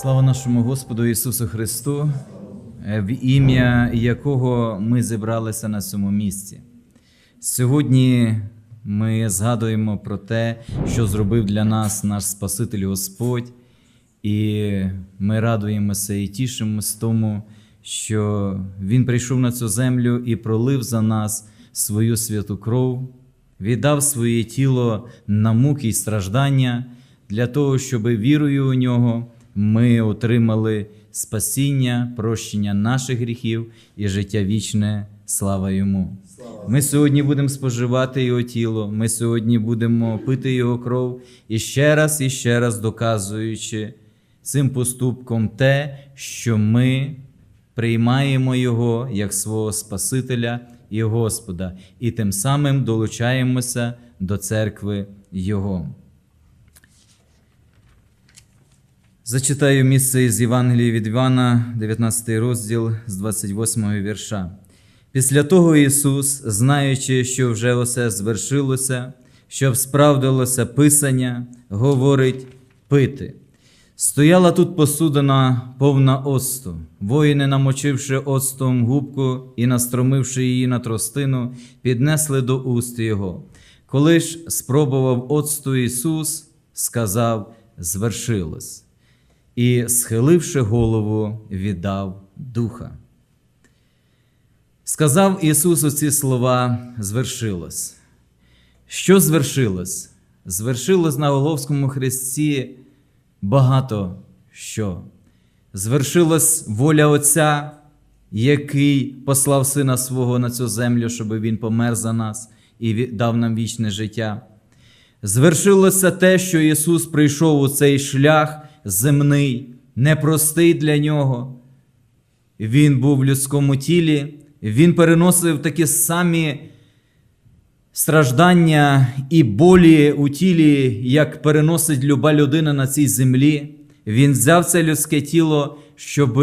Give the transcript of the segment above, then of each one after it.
Слава нашому Господу Ісусу Христу, е, в ім'я якого ми зібралися на цьому місці. Сьогодні ми згадуємо про те, що зробив для нас наш Спаситель Господь, і ми радуємося і тішимося тому, що Він прийшов на цю землю і пролив за нас свою святу кров, віддав своє тіло на муки й страждання для того, щоб вірою у нього ми отримали спасіння, прощення наших гріхів і життя вічне. Слава йому! Ми сьогодні будемо споживати його тіло, ми сьогодні будемо пити його кров і ще раз і ще раз доказуючи цим поступком те, що ми приймаємо Його як свого Спасителя і Господа, і тим самим долучаємося до церкви Його. Зачитаю місце із Євангелії від Івана, 19 розділ з 28 вірша. Після того Ісус, знаючи, що вже усе звершилося, щоб справдилося Писання, говорить пити. Стояла тут посудина повна оцту. Воїни, намочивши оцтом губку і настромивши її на тростину, піднесли до уст його. Коли ж спробував оцту Ісус, сказав: звершилось і, схиливши голову, віддав духа. Сказав Ісусу ці слова, звершилось. Що звершилось? Звершилось на Головському хресті багато що. Звершилась воля Отця, який послав Сина свого на цю землю, щоб Він помер за нас і дав нам вічне життя. Звершилося те, що Ісус прийшов у цей шлях земний, непростий для Нього. Він був в людському тілі, Він переносив такі самі страждання і болі у тілі, як переносить люба людина на цій землі. Він взяв це людське тіло, щоб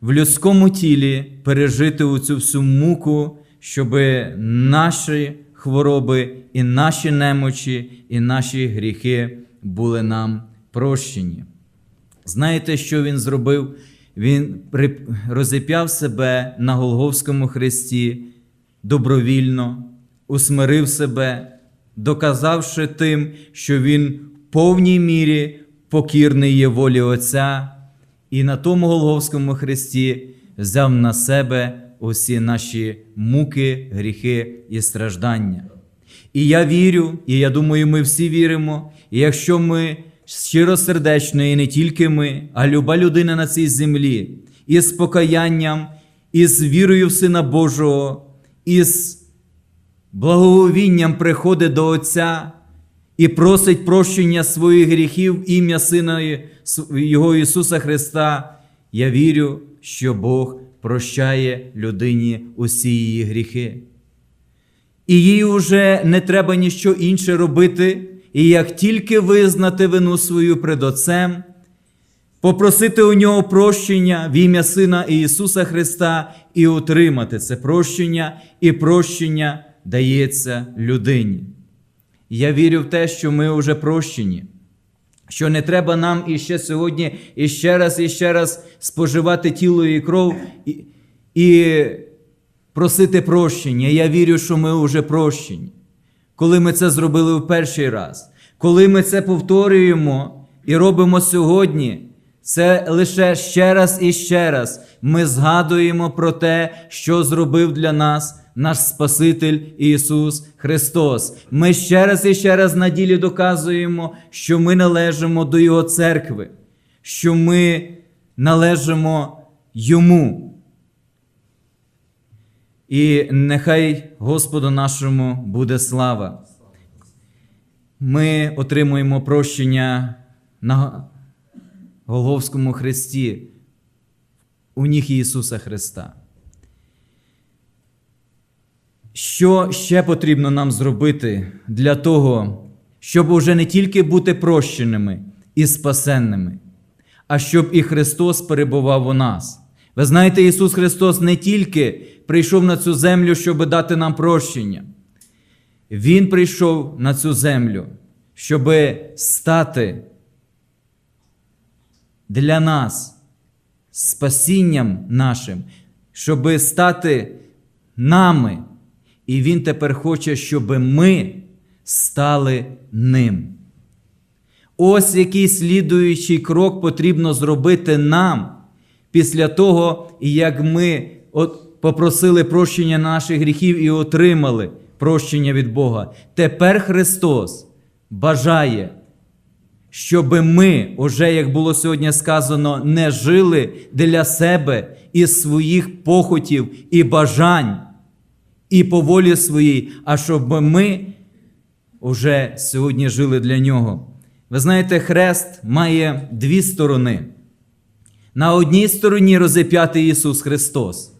в людському тілі пережити цю всю муку, щоб наші хвороби і наші немочі, і наші гріхи були нам прощені. Знаєте, що він зробив? Він розіп'яв себе на Голговському хресті добровільно, усмирив себе, доказавши тим, що він в повній мірі покірний є волі Отця, і на тому Голговському хресті взяв на себе усі наші муки, гріхи і страждання. І я вірю, і я думаю, ми всі віримо. І якщо ми щиросердечно, і не тільки ми, а люба людина на цій землі, із покаянням, із вірою в Сина Божого, із благовінням приходить до Отця і просить прощення своїх гріхів ім'я Сина Його Ісуса Христа, я вірю, що Бог прощає людині усі її гріхи. І їй уже не треба ніщо інше робити, і як тільки визнати вину свою пред Отцем, попросити у нього прощення в ім'я Сина Ісуса Христа і отримати це прощення, і прощення дається людині. Я вірю в те, що ми вже прощені, що не треба нам іще сьогодні іще раз і ще раз споживати тіло і кров і, і просити прощення. Я вірю, що ми вже прощені. Коли ми це зробили в перший раз, коли ми це повторюємо і робимо сьогодні, це лише ще раз і ще раз ми згадуємо про те, що зробив для нас наш Спаситель Ісус Христос. Ми ще раз і ще раз на ділі доказуємо, що ми належимо до Його церкви, що ми належимо Йому. І нехай Господу нашому буде слава. Ми отримуємо прощення на Голговському хресті у ніг Ісуса Христа. Що ще потрібно нам зробити для того, щоб уже не тільки бути прощеними і спасенними, а щоб і Христос перебував у нас? Ви знаєте, Ісус Христос не тільки прийшов на цю землю, щоб дати нам прощення. Він прийшов на цю землю, щоб стати для нас спасінням нашим, щоби стати нами. І Він тепер хоче, щоб ми стали ним. Ось який слідуючий крок потрібно зробити нам після того, як ми попросили прощення наших гріхів і отримали прощення від Бога. Тепер Христос бажає, щоб ми, уже як було сьогодні сказано, не жили для себе і своїх похотів і бажань, і по волі своїй, а щоб ми уже сьогодні жили для нього. Ви знаєте, хрест має дві сторони. На одній стороні розіп'ятий Ісус Христос,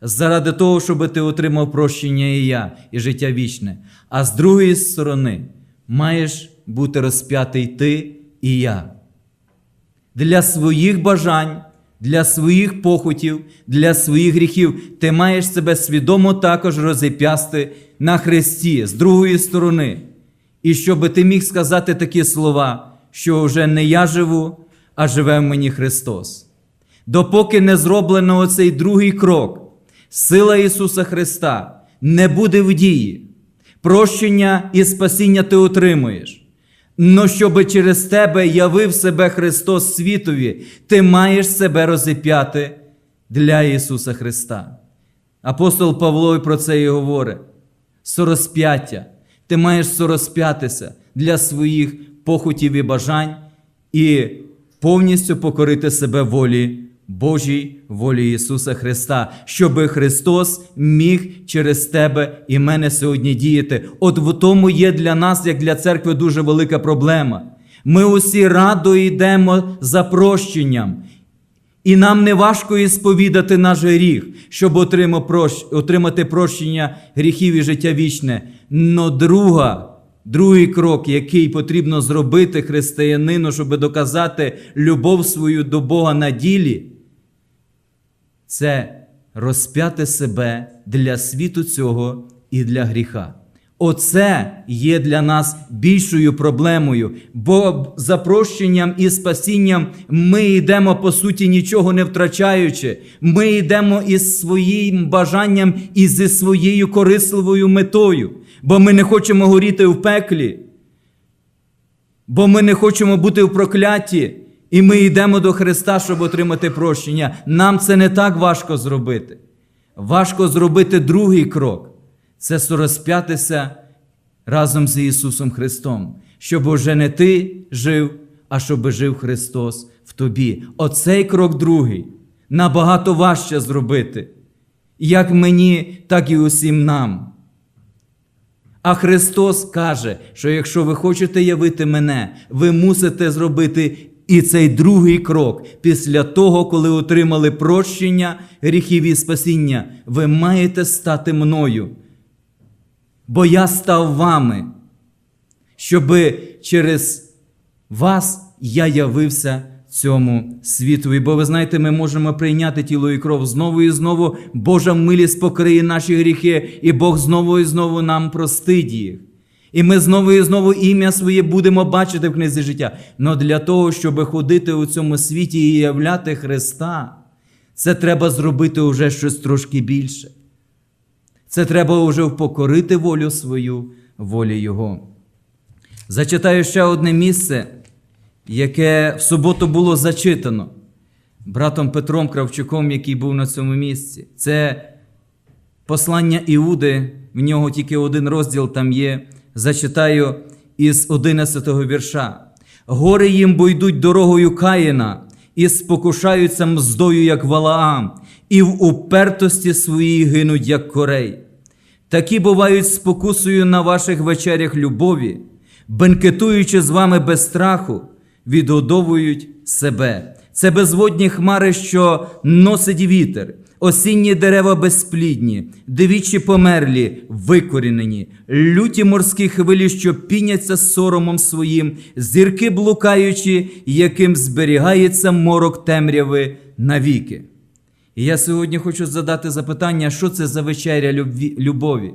заради того, щоб ти отримав прощення і я, і життя вічне. А з другої сторони маєш бути розп'ятий ти і я. Для своїх бажань, для своїх похотів, для своїх гріхів ти маєш себе свідомо також розіп'ясти на хресті з другої сторони. І щоб ти міг сказати такі слова, що вже не я живу, а живе в мені Христос. Допоки не зроблено оцей другий крок, сила Ісуса Христа не буде в дії. Прощення і спасіння ти отримуєш. Но щоб через тебе явив себе Христос світові, ти маєш себе розіп'яти для Ісуса Христа. Апостол Павло про це і говорить: сорозп'яття. Ти маєш сорозп'ятися для своїх похотів і бажань і повністю покорити себе волі Божій, волі Ісуса Христа, щоб Христос міг через тебе і мене сьогодні діяти. От в тому є для нас, як для церкви, дуже велика проблема. Ми усі радо йдемо за прощенням. І нам не важко ісповідати наш гріх, щоб отримати прощення гріхів і життя вічне. Но друга, другий крок, який потрібно зробити християнину, щоб доказати любов свою до Бога на ділі, це розп'яти себе для світу цього і для гріха. Оце є для нас більшою проблемою, бо за прощенням і спасінням ми йдемо, по суті, нічого не втрачаючи. Ми йдемо із своїм бажанням і зі своєю корисливою метою, бо ми не хочемо горіти в пеклі, бо ми не хочемо бути в прокляті, і ми йдемо до Христа, щоб отримати прощення. Нам це не так важко зробити. Важко зробити другий крок це сорозп'ятися разом з Ісусом Христом, щоб уже не ти жив, а щоб жив Христос в тобі. Оцей крок другий набагато важче зробити, як мені, так і усім нам. А Христос каже, що якщо ви хочете явити мене, ви мусите зробити і цей другий крок, після того, коли отримали прощення гріхів і спасіння, ви маєте стати мною бо я став вами, щоб через вас я явився цьому світові. Бо ви знаєте, ми можемо прийняти тіло і кров знову і знову. Божа милість покриє наші гріхи, і Бог знову і знову нам простить їх. І ми знову і знову ім'я своє будемо бачити в книзі життя. Но для того, щоб ходити у цьому світі і являти Христа, це треба зробити вже щось трошки більше. Це треба вже впокорити волю свою, волі Його. Зачитаю ще одне місце, яке в суботу було зачитано братом Петром Кравчуком, який був на цьому місці. Це послання Іуди, в нього тільки один розділ там є. Зачитаю із 11 го вірша. Гори їм, бо йдуть дорогою Каїна, і спокушаються мздою, як Валаам, і в упертості своїй гинуть, як корей. Такі бувають спокусою на ваших вечерях любові, бенкетуючи з вами без страху, відгодовують себе. Це безводні хмари, що носить вітер, осінні дерева безплідні, дивічі померлі, викорінені, люті морські хвилі, що піняться соромом своїм, зірки блукаючі, яким зберігається морок темряви навіки. І я сьогодні хочу задати запитання, що це за вечеря любові,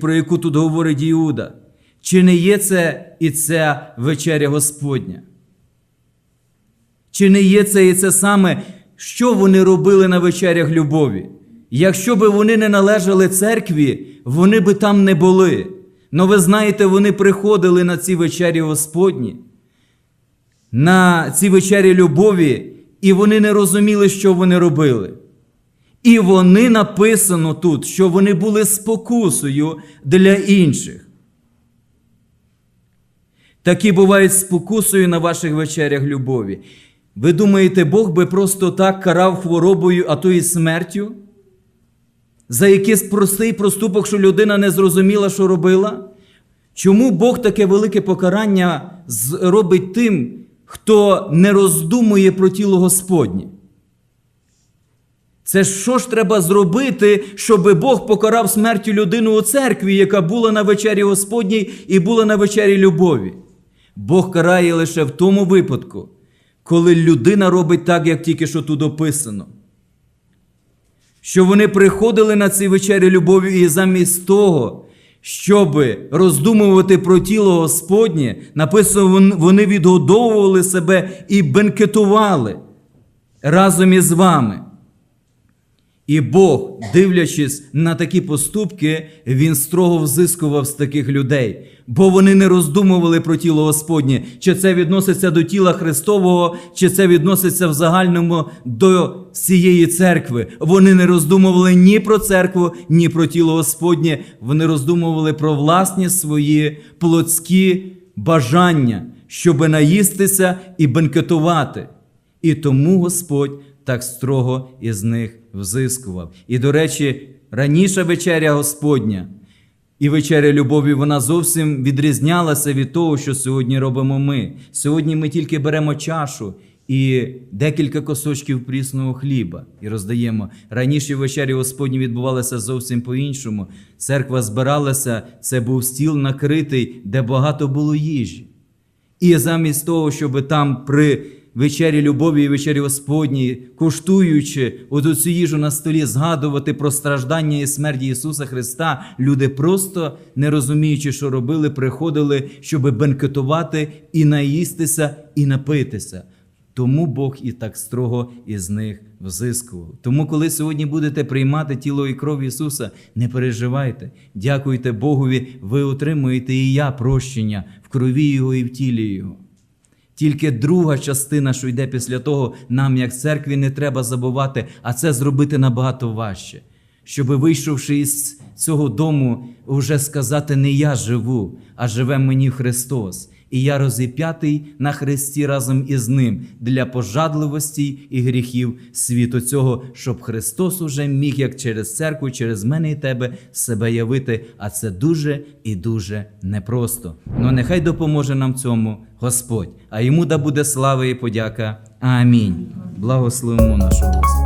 про яку тут говорить Іуда. Чи не є це і ця вечеря Господня? Чи не є це і це саме, що вони робили на вечерях любові? Якщо би вони не належали церкві, вони би там не були. Но ви знаєте, вони приходили на ці вечері Господні, на ці вечері любові, і вони не розуміли, що вони робили. І вони написано тут, що вони були спокусою для інших. Такі бувають спокусою на ваших вечерях любові. Ви думаєте, Бог би просто так карав хворобою, а то і смертю? За якийсь простий проступок, що людина не зрозуміла, що робила? Чому Бог таке велике покарання робить тим, хто не роздумує про тіло Господнє? Це що ж треба зробити, щоб Бог покарав смертю людину у церкві, яка була на вечері Господній і була на вечері любові? Бог карає лише в тому випадку, коли людина робить так, як тільки що тут описано. Що вони приходили на ці вечері любові і замість того, щоб роздумувати про тіло Господнє, написано, вони відгодовували себе і бенкетували разом із вами. І Бог, дивлячись на такі поступки, він строго взискував з таких людей, бо вони не роздумували про тіло Господнє, чи це відноситься до тіла Христового, чи це відноситься в загальному до цієї церкви. Вони не роздумували ні про церкву, ні про тіло Господнє. Вони роздумували про власні свої плотські бажання, щоби наїстися і бенкетувати. І тому Господь так строго із них взискував. І, до речі, раніша вечеря Господня і вечеря любові вона зовсім відрізнялася від того, що сьогодні робимо ми. Сьогодні ми тільки беремо чашу і декілька косочків прісного хліба і роздаємо. Раніше вечері Господні відбувалися зовсім по-іншому. Церква збиралася, це був стіл накритий, де багато було їжі. І замість того, щоб там при вечері любові і вечері Господній, куштуючи оту цю їжу на столі, згадувати про страждання і смерть Ісуса Христа, люди просто не розуміючи, що робили, приходили, щоб бенкетувати і наїстися, і напитися. Тому Бог і так строго із них взискував. Тому, коли сьогодні будете приймати тіло і кров Ісуса, не переживайте, дякуйте Богові, ви отримуєте і я прощення в крові Його і в тілі Його. Тільки друга частина, що йде після того, нам, як церкві, не треба забувати, а це зробити набагато важче. Щоб, вийшовши із цього дому, вже сказати, не я живу, а живе мені Христос. І я розіп'ятий на Христі разом із Ним для пожадливості і гріхів світу цього, щоб Христос уже міг, як через церкву, через мене і тебе себе явити. А це дуже і дуже непросто. Ну нехай допоможе нам цьому Господь, а йому да буде слава і подяка. Амінь. Благословимо нашого Господа.